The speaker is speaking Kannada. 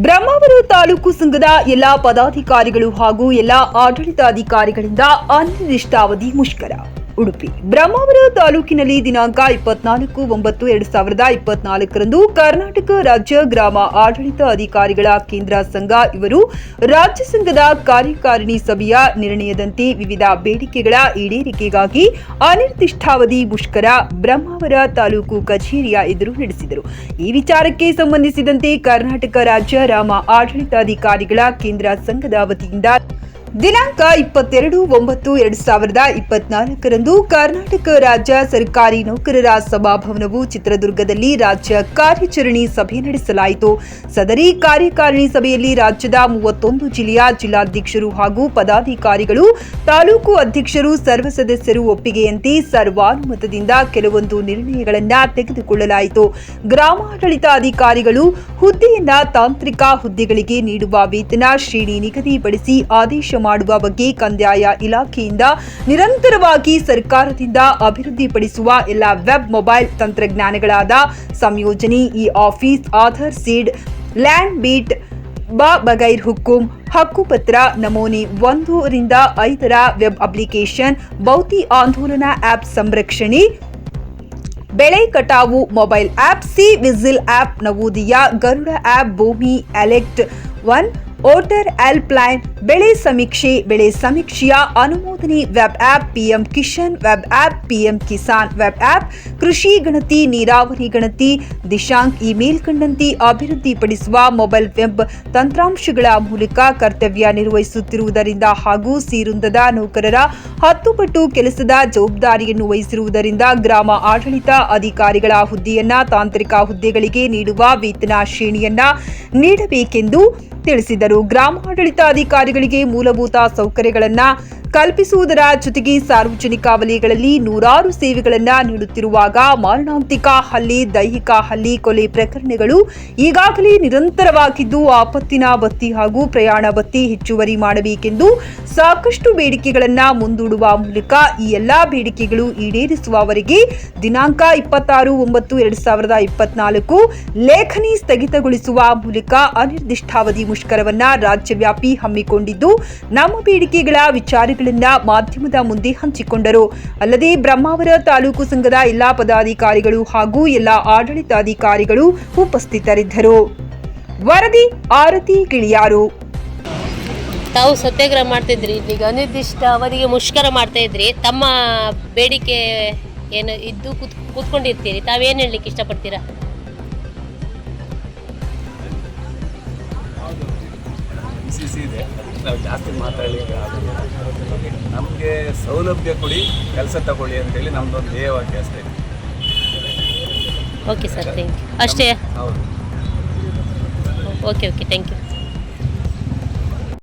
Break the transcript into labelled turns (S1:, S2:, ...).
S1: ಬ್ರಹ್ಮಾವರ ತಾಲೂಕು ಸಂಘದ ಎಲ್ಲಾ ಪದಾಧಿಕಾರಿಗಳು ಹಾಗೂ ಎಲ್ಲಾ ಆಡಳಿತಾಧಿಕಾರಿಗಳಿಂದ ಅನಿರ್ದಿಷ್ಟಾವಧಿ ಮುಷ್ಕರ. ಉಡುಪಿ. ಬ್ರಹ್ಮಾವರ ತಾಲೂಕಿನಲ್ಲಿ ದಿನಾಂಕ ಇಪ್ಪತ್ನಾಲ್ಕು ಒಂಬತ್ತು ಎರಡು ಸಾವಿರದ ಇಪ್ಪತ್ನಾಲ್ಕರಂದು ಕರ್ನಾಟಕ ರಾಜ್ಯ ಗ್ರಾಮ ಆಡಳಿತ ಅಧಿಕಾರಿಗಳ ಕೇಂದ್ರ ಸಂಘ ಇವರು ರಾಜ್ಯ ಸಂಘದ ಕಾರ್ಯಕಾರಿಣಿ ಸಭೆಯ ನಿರ್ಣಯದಂತೆ ವಿವಿಧ ಬೇಡಿಕೆಗಳ ಈಡೇರಿಕೆಗಾಗಿ ಅನಿರ್ದಿಷ್ಟಾವಧಿ ಮುಷ್ಕರ ಬ್ರಹ್ಮಾವರ ತಾಲೂಕು ಕಚೇರಿಯ ಎದುರು ನಡೆಸಿದರು. ಈ ವಿಚಾರಕ್ಕೆ ಸಂಬಂಧಿಸಿದಂತೆ ಕರ್ನಾಟಕ ರಾಜ್ಯ ರಾಮ ಆಡಳಿತಾಧಿಕಾರಿಗಳ ಕೇಂದ್ರ ಸಂಘದ ವತಿಯಿಂದ ದಿನಾಂಕ ಇಪ್ಪತ್ತೆರಡು ಒಂಬತ್ತು ಎರಡು ಸಾವಿರದ ಇಪ್ಪತ್ನಾಲ್ಕರಂದು ಕರ್ನಾಟಕ ರಾಜ್ಯ ಸರ್ಕಾರಿ ನೌಕರರ ಸಭಾಭವನವು ಚಿತ್ರದುರ್ಗದಲ್ಲಿ ರಾಜ್ಯ ಕಾರ್ಯಾಚರಣೆ ಸಭೆ ನಡೆಸಲಾಯಿತು. ಸದರಿ ಕಾರ್ಯಕಾರಿಣಿ ಸಭೆಯಲ್ಲಿ ರಾಜ್ಯದ ಮೂವತ್ತೊಂದು ಜಿಲ್ಲೆಯ ಜಿಲ್ಲಾಧ್ಯಕ್ಷರು ಹಾಗೂ ಪದಾಧಿಕಾರಿಗಳು, ತಾಲೂಕು ಅಧ್ಯಕ್ಷರು, ಸರ್ವ ಸದಸ್ಯರು ಒಪ್ಪಿಗೆಯಂತೆ ಸರ್ವಾನುಮತದಿಂದ ಕೆಲವೊಂದು ನಿರ್ಣಯಗಳನ್ನು ತೆಗೆದುಕೊಳ್ಳಲಾಯಿತು. ಗ್ರಾಮಾಡಳಿತ ಅಧಿಕಾರಿಗಳು ಹುದ್ದೆಯನ್ನ ತಾಂತ್ರಿಕ ಹುದ್ದೆಗಳಿಗೆ ನೀಡುವ ವೇತನ ಶ್ರೇಣಿ ನಿಗದಿಪಡಿಸಿ ಆದೇಶ ಮಾಡುವ ಬಗ್ಗೆ ಕಂದಾಯ ಇಲಾಖೆಯಿಂದ ನಿರಂತರವಾಗಿ ಸರ್ಕಾರದಿಂದ ಅಭಿವೃದ್ಧಿಪಡಿಸುವ ಎಲ್ಲ ವೆಬ್ ಮೊಬೈಲ್ ತಂತ್ರಜ್ಞಾನಗಳಾದ ಸಂಯೋಜನೆ e office, Aadhaar seed, land beat, ಬಾ ಬಗೈರ್ ಹುಕ್ಕುಂ, ಹಕ್ಕುಪತ್ರ ನಮೂನೆ ಒಂದರಿಂದ ಐದರ ವೆಬ್ ಅಪ್ಲಿಕೇಶನ್ ಬೌತಿ ಆಂದೋಲನ ಆಪ್ ಸಂರಕ್ಷಣೆ, ಬೆಳೆ ಕಟಾವು mobile app, C vigil app ನವೋದಿಯ, Garuda app Bhoomi elect one voter plan ಬೆಳೆ ಸಮೀಕ್ಷೆ, ಬೆಳೆ ಸಮೀಕ್ಷೆಯ ಅನುಮೋದನೆ web app PM Kisan web app PM Kisan web app ಕೃಷಿ ಗಣತಿ, ನೀರಾವರಿ ಗಣತಿ, ದಿಶಾಂಕ್ ಈ ಮೇಲ್ಕಂಡಂತೆ ಅಭಿವೃದ್ಧಿಪಡಿಸುವ ಮೊಬೈಲ್ ವೆಬ್ ತಂತ್ರಾಂಶಗಳ ಮೂಲಕ ಕರ್ತವ್ಯ ನಿರ್ವಹಿಸುತ್ತಿರುವುದರಿಂದ ಹಾಗೂ ಸೀರುಂದದ ನೌಕರರ ಹತ್ತು ಪಟ್ಟು ಕೆಲಸದ ಜವಾಬ್ದಾರಿಯನ್ನು ವಹಿಸಿರುವುದರಿಂದ ಗ್ರಾಮ ಆಡಳಿತ ಅಧಿಕಾರಿಗಳ ಹುದ್ದೆಯನ್ನ ತಾಂತ್ರಿಕ ಹುದ್ದೆಗಳಿಗೆ ನೀಡುವ ವೇತನ ಶ್ರೇಣಿಯನ್ನ ನೀಡಬೇಕೆಂದು ತಿಳಿಸಿದರು. ಗ್ರಾಮಾಡಳಿತಾಧಿಕಾರಿಗಳಿಗೆ ಮೂಲಭೂತ ಸೌಕರ್ಯಗಳನ್ನು ಕಲ್ಪಿಸುವುದರ ಜೊತೆಗೆ ಸಾರ್ವಜನಿಕ ವಲಯಗಳಲ್ಲಿ ನೂರಾರು ಸೇವೆಗಳನ್ನು ನೀಡುತ್ತಿರುವಾಗ ಮಾರಣಾಂತಿಕ ಹಲ್ಲಿ, ದೈಹಿಕ ಹಲ್ಲಿ ಕೊಲೆ ಪ್ರಕರಣಗಳು ಈಗಾಗಲೇ ನಿರಂತರವಾಗಿದ್ದು ಆಪತ್ತಿನ ಬತ್ತಿ ಹಾಗೂ ಪ್ರಯಾಣ ಬತ್ತಿ ಹೆಚ್ಚುವರಿ ಮಾಡಬೇಕೆಂದು ಸಾಕಷ್ಟು ಬೇಡಿಕೆಗಳನ್ನು ಮುಂದೂಡುವ ಮೂಲಕ ಈ ಎಲ್ಲಾ ಬೇಡಿಕೆಗಳು ಈಡೇರಿಸುವವರೆಗೆ ದಿನಾಂಕ ಇಪ್ಪತ್ತಾರು ಒಂಬತ್ತು ಎರಡು ಸಾವಿರದ ಇಪ್ಪತ್ನಾಲ್ಕು ಲೇಖನಿ ಸ್ಥಗಿತಗೊಳಿಸುವ ಮೂಲಕ ಅನಿರ್ದಿಷ್ಟಾವಧಿ ಮುಷ್ಕರವನ್ನ ರಾಜ್ಯವ್ಯಾಪಿ ಹಮ್ಮಿಕೊಂಡಿದ್ದು, ನಮ್ಮ ಬೇಡಿಕೆಗಳ ವಿಚಾರಗಳನ್ನ ಮಾಧ್ಯಮದ ಮುಂದೆ ಹಂಚಿಕೊಂಡರು. ಅಲ್ಲದೆ ಬ್ರಹ್ಮಾವರ ತಾಲೂಕು ಸಂಘದ ಎಲ್ಲಾ ಪದಾಧಿಕಾರಿಗಳು ಹಾಗೂ ಎಲ್ಲಾ ಆಡಳಿತಾಧಿಕಾರಿಗಳು ಉಪಸ್ಥಿತರಿದ್ದರು. ವರದಿ ಆರತಿ ಗಿಳಿಯಾರು
S2: ತಾವು ಸತ್ಯಾಗ್ರಹ ಮಾಡ್ತಿದ್ರಿ ಈಗ ಅನಿರ್ದಿಷ್ಟ ಅವಧಿಗೆ ಮುಷ್ಕರ ಮಾಡ್ತಾ ಇದ್ರಿ ತಮ್ಮ ಬೇಡಿಕೆ ಏನು ಇದ್ದು ಕೂತ್ ಕೂತ್ಕೊಂಡಿರ್ತೀರಿ ತಾವೇನು ಹೇಳಲಿಕ್ಕೆ ಇಷ್ಟಪಡ್ತೀರಾ?
S3: ಸಿ ಇದೆ. ನಾವು ಜಾಸ್ತಿ ಮಾತಾಡಲಿಕ್ಕೆ ನಮಗೆ ಸೌಲಭ್ಯ ಕೊಡಿ ಕೆಲಸ ತಗೊಳ್ಳಿ ಅಂತೇಳಿ ನಮ್ಮದೊಂದು ಧ್ಯೇಯವಾಗಿ ಅಷ್ಟೇ.
S2: ಓಕೆ ಸರ್ ಥ್ಯಾಂಕ್ ಯು ಅಷ್ಟೇ?
S3: ಹೌದು.
S2: Okay okay thank you